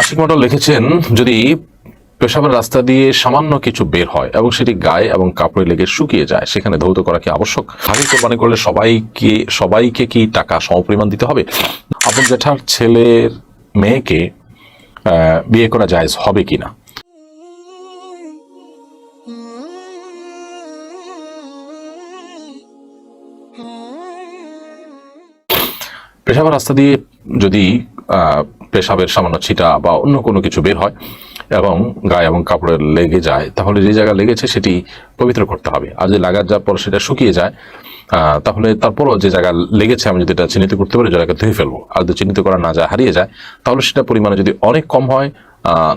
আশিক মন্ডল লিখেছেন, যদি পেশাবের রাস্তা দিয়ে সামান্য কিছু বের হয় এবং সেটি গায়ে এবং কাপড়ে লেগে শুকিয়ে যায়, সেখানে ধৌত করা কি আবশ্যক? হাজির কোরবানি করলে সবাইকে সবাইকে কি টাকা সমপরিমাণ দিতে হবে? আপন জেঠার ছেলের মেয়েকে বিয়ে করা জায়েজ হবে কি না পেশাবের রাস্তা দিয়ে যদি পেশাবের সামান্য ছিটা বা অন্য কোনো কিছু বের হয় এবং গায়ে এবং কাপড়ে লেগে যায়, তাহলে যে জায়গা লেগেছে সেটি পবিত্র করতে হবে। আর যদি লাগার যাওয়ার পর সেটা শুকিয়ে যায় তাহলে তারপরও যে জায়গা লেগেছে আমি যদি এটা চিহ্নিত করতে পারি জায়গাকে ধুয়ে ফেলব। আর যদি চিহ্নিত করা না যায়, হারিয়ে যায়, তাহলে সেটা পরিমাণে যদি অনেক কম হয়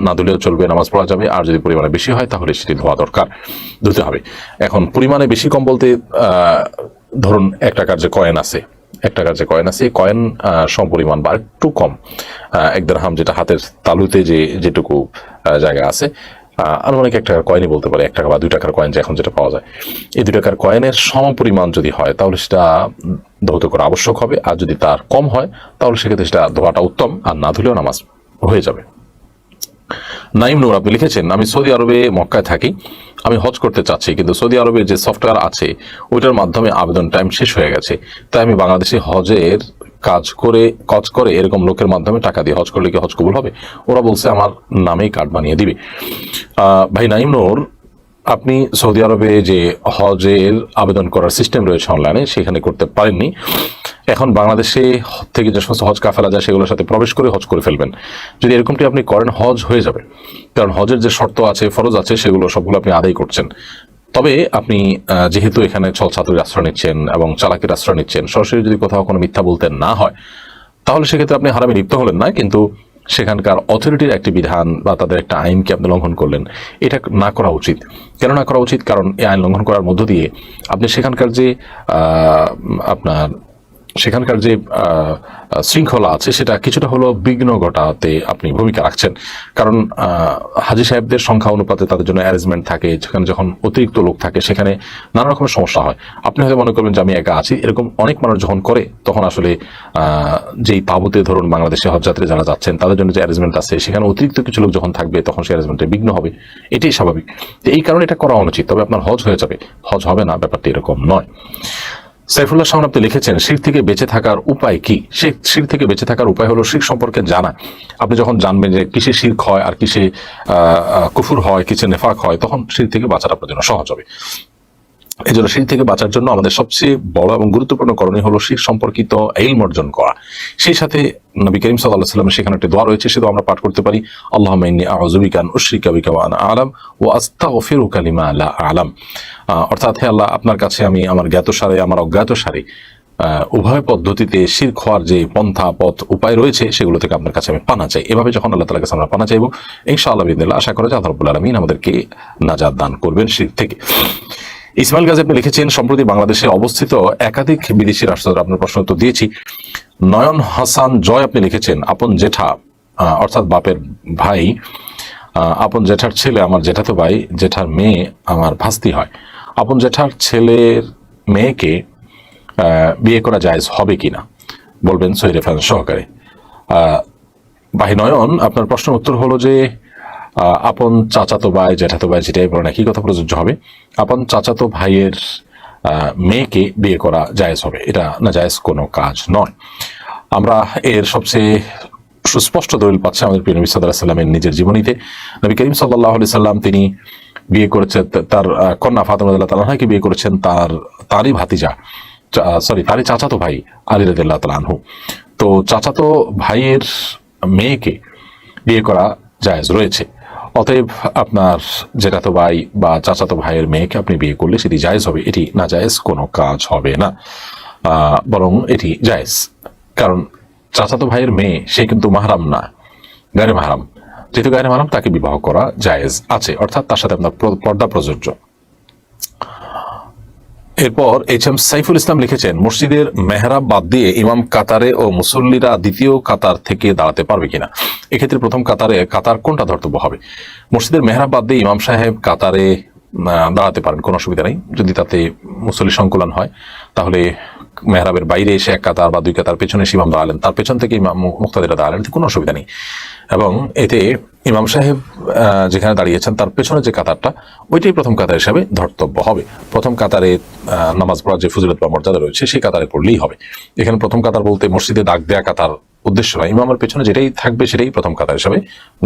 না ধুলেও চলবে, নামাজ পড়া যাবে। আর যদি পরিমাণে বেশি হয়, তাহলে সেটি ধোয়া দরকার, ধুতে হবে। এখন পরিমাণে বেশি কম বলতে ধরুন এক টাকার যে কয়েন আছে এক টাকার যে কয়েন আছে, এই কয়েন সমপরিমাণ বা একটু কম এক দেড়হাম যেটা হাতের তালুতে যে, যেটুকু জায়গা আছে আনুমানিক এক টাকার কয়েনই বলতে পারে, এক টাকা বা দুই টাকার কয়েন যে এখন যেটা পাওয়া যায়। এই দুই টাকার কয়েনের সমপরিমাণ যদি হয়, তাহলে সেটা ধৌত করা আবশ্যক হবে, আর যদি তার কম হয়, তাহলে সেক্ষেত্রে সেটা ধোয়াটা উত্তম, আর না ধুলেও নামাজ হয়ে যাবে। নাইম নূর আপনি লিখেছেন, আমি সৌদি আরবে মক্কায় থাকি, আমি হজ করতে চাচ্ছি, কিন্তু সৌদি আরবের যে সফটওয়্যার আছে, ওইটার মাধ্যমে আবেদন টাইম শেষ হয়ে গেছে। তাই আমি বাংলাদেশে হজের কাজ করে কাজ করে এরকম লোকের মাধ্যমে টাকা দিয়ে হজ করলে কি হজ কবুল হবে? ওরা বলছে, আমার নামেই কার্ড বানিয়ে দিবে। ভাই, নাইম নূর আপনি সৌদি আরবে যে হজের আবেদন করার সিস্টেম রয়েছে অনলাইনে সেখানে করতে পারেননি। এখন বাংলাদেশে থেকে যে সমস্ত হজ কাফেলা যায়, সেগুলোর সাথে প্রবেশ করে হজ করে ফেলবেন। যদি এরকমটি আপনি করেন, হজ হয়ে যাবে। কারণ হজের যে শর্ত আছে, ফরজ আছে, সেগুলো সবগুলো আপনি আদায় করছেন। তবে আপনি যেহেতু এখানে ছল আশ্রয় নিচ্ছেন এবং চালাকের আশ্রয় নিচ্ছেন, সরাসরি যদি কোথাও কোনো মিথ্যা বলতে না হয়, তাহলে সেক্ষেত্রে আপনি হারামে লিপ্ত হলেন না। কিন্তু সেখানকার অথরিটির একটি বিধান বা তাদের একটা আইনকে আপনি লঙ্ঘন করলেন, এটা না করা উচিত। কেন না করা উচিত? কারণ এই আইন লঙ্ঘন করার মধ্য দিয়ে আপনি সেখানকার যে আপনার সেখানকার যে শৃঙ্খলা আছে, সেটা কিছুটা হলো বিঘ্ন ঘটাতে আপনি ভূমিকা রাখছেন। কারণ হাজি সাহেবদের সংখ্যা অনুপাতে তাদের জন্য অ্যারেঞ্জমেন্ট থাকে সেখানে যখন অতিরিক্ত লোক থাকে, সেখানে নানা রকমের সমস্যা হয়। আপনি হয়তো মনে করবেন যে আমি একা আছি, এরকম অনেক মানুষ যখন করে, তখন আসলে যেই তাবুতে ধরুন বাংলাদেশে হজযাত্রী যারা যাচ্ছেন, তাদের জন্য যে অ্যারেঞ্জমেন্ট আছে, সেখানে অতিরিক্ত কিছু লোক যখন থাকবে, তখন সেই অ্যারেঞ্জমেন্টে বিঘ্ন হবে। এটাই স্বাভাবিক। এই কারণে এটা করা অনুচিত, তবে আপনার হজ হয়ে যাবে। হজ হবে না, ব্যাপারটি এরকম নয়। সাইফুল্লাহ শাহন আপনি লিখেছেন, শির থেকে বেঁচে থাকার উপায় কি? শির শির থেকে বেঁচে থাকার উপায় হলো শির সম্পর্কে জানা। আপনি যখন জানবেন যে কিসে শির হয় আর কিসে কুফুর হয়, কিসে নেফাক হয়, তখন শির থেকে বাঁচাটা আপনার জন্য সহজ হবে। এই জন্য শির থেকে বাঁচার জন্য আমাদের সবচেয়ে বড় এবং গুরুত্বপূর্ণ করণীয় হলো শির সম্পর্কিত এলম অর্জন করা। সেই সাথে নবী করিম সাল্লাহ সাল্লামের সেখানে একটি দোয়া রয়েছে সেটা আমরা পাঠ করতে পারি আল্লাহ মাইনি আউজুবিকান উশরিকা বিকা ওয়া আনা ও আস্তাগফিরুকা লিমা লা আলাম। অর্থাৎ হে আল্লাহ, আপনার কাছে আমি আমার জ্ঞাত সারে আমার অজ্ঞাত সারে উভয় পদ্ধতিতে শির খোয়ার যে পন্থা, পথ, উপায় রয়েছে, সেগুলো থেকে আপনার কাছে আমি পানা চাই। এভাবে যখন আল্লাহ তালার কাছে আমরা পানা চাইব, ইনশাআল্লাহ আশা করা যায় আল্লাহ আলামিন আমাদেরকে নাজাত দান করবেন শির থেকে। ইসমাইল গাজী, আপনি লিখেছেন, সম্প্রতি বাংলাদেশে অবস্থিত একাধিক বিদেশি রাষ্ট্র আপনার প্রশ্ন উত্তর দিয়েছি। নয়ন হাসান জয় আপনি লিখেছেন, আপন জেঠা অর্থাৎ বাপের ভাই আপন জেঠার ছেলে, আমার জেঠাতো ভাই, জেঠার মেয়ে, আমার ভাস্তি হয়। আপন জেঠার ছেলের মেয়েকে বিয়ে করা জায়েজ হবে কিনা? বলবেন সহি রেফারেন্স সহকারে। ভাই নয়ন, আপনার প্রশ্নের উত্তর হলো যে আপন চাচাতো ভাই জ্যাঠাতো ভাই যেটাই বলেন একই কথা প্রযোজ্য হবে, আপন চাচাতো ভাইয়ের মেয়েকে বিয়ে করা জায়েজ হবে। এটা না জায়েজ কোনো কাজ নয়। আমরা এর সবচেয়ে সুস্পষ্ট দলিল পাচ্ছি আমাদের প্রিয় নবী সাল্লাহ সাল্লামের নিজের জীবনীতে। নবী করিম সাল্লাহ আলি সাল্লাম তিনি বিয়ে করেছেন তার কন্যা ফাতেমা তালাহাকে বিয়ে করেছেন তার, তারই ভাতিজা সরি তারই চাচাতো ভাই আলী রাদিল্লাহ তালা আনহু। তো চাচাতো ভাইয়ের মেয়েকে বিয়ে করা জায়েজ রয়েছে। অতএব আপনার জেঠাতো ভাই বা চাচাতো ভাইয়ের মেয়েকে আপনি বিয়ে করলে সেটি জায়েজ হবে, এটি না জায়েজ কোনো কাজ হবে না। বরং এটি জায়েজ। কারণ চাচাতো ভাইয়ের মেয়ে, সে কিন্তু মাহারাম না, গায়ে মাহারাম। যেহেতু গায়ে মাহারাম, তাকে বিবাহ করা জায়েজ আছে, অর্থাৎ তার সাথে আপনার পর্দা প্রযোজ্য। এরপর এইচ এম সাইফুল ইসলাম লিখেছেন, মসজিদের মেহরাব বাদ দিয়ে ইমাম কাতারে ও মুসল্লিরা দ্বিতীয় কাতার থেকে দাঁড়াতে পারবে কিনা? এক্ষেত্রে প্রথম কাতারে কাতার কোনটা ধর্তব্য হবে? মসজিদের মেহরাব বাদ দিয়ে ইমাম সাহেব কাতারে দাঁড়াতে পারেন, কোনো অসুবিধা নেই। যদি তাতে মুসল্লি সংকুলন হয় তাহলে মেহরাবের বাইরে এসে এক কাতার বা দুই কাতার পেছনে ইমাম দাঁড়ালেন। তার পেছন থেকে ইমাম মুক্তাদিরা দাঁড়ালেন, কোনো অসুবিধা নেই। এবং এতে ইমাম সাহেব যেখানে দাঁড়িয়েছেন, তার পেছনে যে কাতারটা, ওইটাই প্রথম কাতার হিসাবে ধর্তব্য হবে। প্রথম কাতারে নামাজ পড়ার যে ফজিলত বা মর্যাদা রয়েছে, সেই কাতারে পড়লেই হবে। এখানে প্রথম কাতার বলতে মসজিদে দাগ দেয়া কাতার উদ্দেশ্য নয়। ইমামের পেছনে যেটাই থাকবে, সেটাই প্রথম কাতার হিসাবে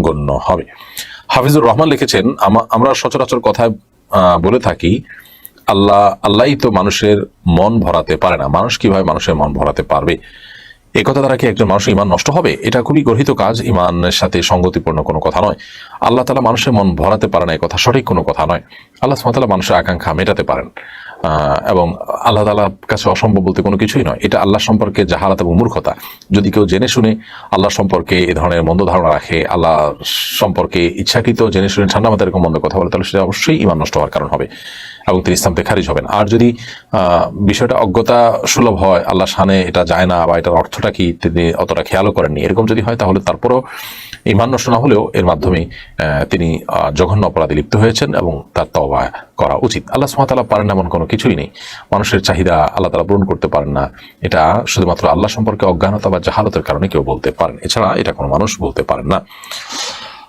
গণ্য হবে। হাফিজুর রহমান লিখেছেন আমরা সচরাচর কথায় বলে থাকি আল্লাহ, আল্লাহই তো মানুষের মন ভরাতে পারে না। মানুষ কীভাবে মানুষের মন ভরাতে পারবে? এ কথা দ্বারা কি একজন মানুষের ইমান নষ্ট হবে? এটা খুবই গর্হিত কাজ ইমানের সাথে সঙ্গতিপূর্ণ কোনো কথা নয়। আল্লাহ তালা মানুষের মন ভরাতে পারে না, এ কথা সঠিক কোনো কথা নয়। আল্লাহ সুমাতালা মানুষের আকাঙ্ক্ষা মেটাতে পারেন। এবং আল্লাহ তালার কাছে অসম্ভব বলতে কোনো কিছুই নয়। এটা আল্লাহ সম্পর্কে জাহালাত এবং মূর্খতা। যদি কেউ জেনে শুনে আল্লাহ সম্পর্কে এ ধরনের মন্দ ধারণা রাখে, আল্লাহ সম্পর্কে ইচ্ছাকৃত জেনে শুনে ঠান্ডা মাথায় এরকম মন্দ কথা বলে, তাহলে সেটা অবশ্যই ইমান নষ্ট হওয়ার কারণ হবে। এবং তিনি ইসলাম থেকে খারিজ হবেন। আর যদি বিষয়টা অজ্ঞতা সুলভ হয় আল্লাহ শানে এটা যায় না বা এটার অর্থটা কি, তিনি অতটা খেয়ালও করেননি। এরকম যদি হয়, তাহলে তারপরও ইমান নষ্ট না হলেও এর মাধ্যমে তিনি জঘন্য অপরাধে লিপ্ত হয়েছেন এবং তার তওবা করা উচিত। আল্লাহ সুমাতালা পারেন এমন কোনো কিছুই নেই। মানুষের চাহিদা আল্লাহ তালা পূরণ করতে পারেন না। এটা শুধুমাত্র আল্লাহ সম্পর্কে অজ্ঞানতা বা জাহালতের কারণে কেউ বলতে পারেন। এছাড়া এটা কোনো মানুষ বলতে পারেন না।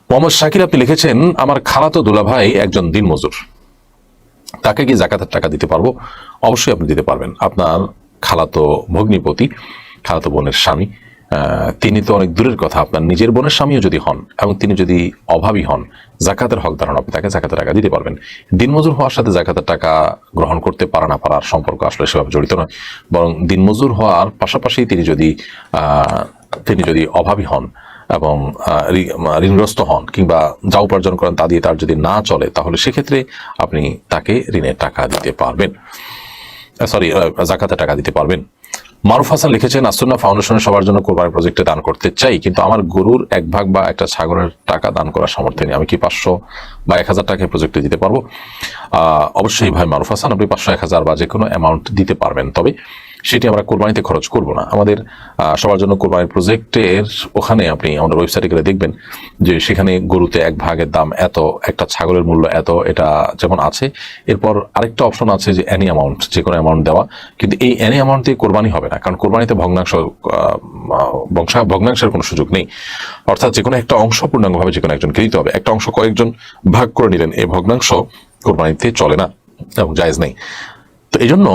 মোহাম্মদ শাকির আপনি লিখেছেন, আমার খালাতো দুলাভাই একজন দিনমজুর। তাকে কি জাকাতের টাকা দিতে পারব, অবশ্যই আপনি দিতে পারবেন। আপনার খালাতো ভগ্নিপতি, খালাতো বোনের স্বামী তিনি তো অনেক দূরের কথা। আপনার নিজের বোনের স্বামীও যদি হন এবং তিনি যদি অভাবী হন, জাকাতের হকদার হন আপনি তাকে জাকাতের টাকা দিতে পারবেন। দিনমজুর হওয়ার সাথে জাকাতের টাকা গ্রহণ করতে পারা না পারার সম্পর্ক আসলে সেভাবে জড়িত নয়। বরং দিনমজুর হওয়ার পাশাপাশি তিনি যদি তিনি যদি অভাবী হন এবং ঋণগ্রস্ত হন কিংবা যা উপার্জন করেন তা দিয়ে তার যদি না চলে, তাহলে সেক্ষেত্রে আপনি তাকে ঋণের টাকা দিতে পারবেন। সরি জাকাতে টাকা দিতে পারবেন। মারুফ হাসান লিখেছেন আসুন্না ফাউন্ডেশনের সবার জন্য কোরবানি প্রজেক্টে দান করতে চাই, কিন্তু আমার গরুর এক ভাগ বা একটা ছাগলের টাকা দান করার সামর্থ্য নেই। আমি কি পাঁচশো বা এক হাজার টাকা প্রজেক্টে দিতে পারব? অবশ্যই ভাই মারুফ হাসান, আপনি পাঁচশো, এক হাজার বা যে কোনো অ্যামাউন্ট দিতে পারবেন। তবে সেটি আমরা কোরবানিতে খরচ করব না। আমাদের সবার জন্য কোরবানির প্রজেক্টের ওখানে আপনি আমাদের ওয়েবসাইটে গেলে দেখবেন যে সেখানে গরুতে এক ভাগের দাম এত, একটা ছাগলের মূল্য এত, এটা যেমন আছে। এরপর আরেকটা অপশন আছে যে অ্যানি অ্যামাউন্ট যে কোনো অ্যামাউন্ট দেওয়া। কিন্তু এই অ্যানি অ্যামাউন্ট দিয়ে কোরবানি হবে না, কারণ কোরবানিতে ভগ্নাংশ বংশা ভগ্নাংশের কোনো সুযোগ নেই। অর্থাৎ যে কোনো একটা অংশ পূর্ণাঙ্গভাবে যে কোনো একজনকে দিতে হবে। একটা অংশ কয়েকজন ভাগ করে নিলেন, এই ভগ্নাংশ কোরবানিতে চলে না এবং জায়েজ নেই। তো এই জন্য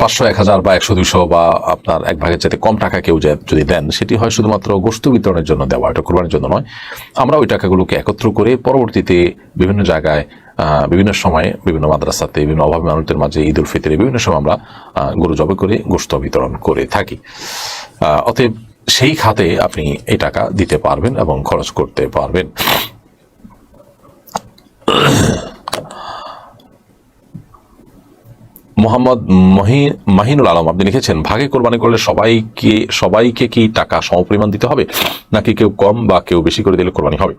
পাঁচশো, এক হাজার বা একশো, দুইশো বা আপনার এক ভাগের চাইতে কম টাকা কেউ যদি দেন, সেটি হয় শুধুমাত্র গোস্ত বিতরণের জন্য দেওয়া, এটা কোরবানির জন্য নয়। আমরা ওই টাকাগুলোকে একত্র করে পরবর্তীতে বিভিন্ন জায়গায় বিভিন্ন সময়ে, বিভিন্ন মাদ্রাসাতে, বিভিন্ন অভাবী মানুষদের মাঝে ঈদ উল ফিতরে বিভিন্ন সময় আমরা গরু জবে করে গোস্ত বিতরণ করে থাকি। অতএব সেই খাতে আপনি এই টাকা দিতে পারবেন এবং খরচ করতে পারবেন। মোহাম্মদ মহি- মাহিনুল আলম, আপনি লিখেছেন, ভাগে কোরবানি করলে সবাইকে সবাইকে কি টাকা সমপরিমাণ দিতে হবে? নাকি কেউ কম বা কেউ বেশি করে দিলে কোরবানি হবে?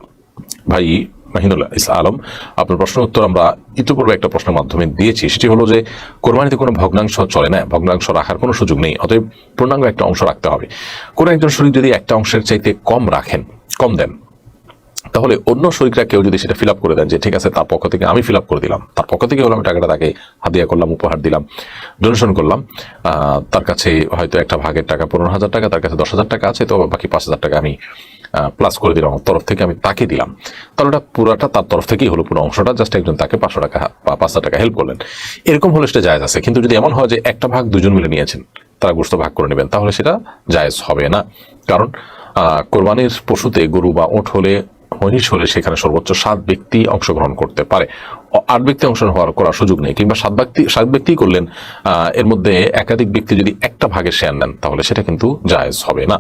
ভাই মাহিনুল ইসলাম আলম, আপনার প্রশ্নের উত্তর আমরা ইতিপূর্বে একটা প্রশ্নের মাধ্যমে দিয়েছি। সেটি হলো যে, কোরবানিতে কোনো ভগ্নাংশ চলে না, ভগ্নাংশ রাখার কোনো সুযোগ নেই, অতএব পূর্ণাঙ্গ একটা অংশ রাখতে হবে। কোনো একজন শরীর যদি একটা অংশের চাইতে কম রাখেন, কম দেন তাহলে অন্য শরীররা কেউ যদি সেটা ফিল করে দেন যে, ঠিক আছে, তার পক্ষ থেকে আমি ফিল করে দিলাম, তার পক্ষ থেকে হলো আমি টাকাটা তাকে হাদিয়া করলাম, উপহার দিলাম ডোনেশন করলাম তার কাছে হয়তো একটা ভাগের টাকা পনেরো হাজার টাকা, তার কাছে দশ হাজার টাকা আছে, তো বাকি পাঁচ হাজার টাকা আমি প্লাস করে দিলাম তরফ থেকে আমি তাকে দিলাম। তাহলে ওটা পুরোটা তার তরফ থেকেই হলো, পুরো অংশটা জাস্ট একজন তাকে পাঁচশো টাকা বা পাঁচ হাজার টাকা হেল্প করলেন। এরকম হলে সেটা জায়েজ আছে, কিন্তু যদি এমন হয় যে, একটা ভাগ দুজন মিলে নিয়েছেন, তারা গোস্ত ভাগ করে নেবেন, তাহলে সেটা জায়েজ হবে না। কারণ কোরবানির পশুতে গরু বা উঁট হলে মহিষ হলে সেখানে সর্বোচ্চ সাত ব্যক্তি অংশগ্রহণ করতে পারে। আট ব্যক্তি অংশগ্রহণ হওয়ার করার সুযোগ নেই, কিংবা সাত ব্যক্তি সাত ব্যক্তি করলেন এর মধ্যে একাধিক ব্যক্তি যদি একটা ভাগে শেয়ার নেন, তাহলে সেটা কিন্তু জায়েজ হবে না।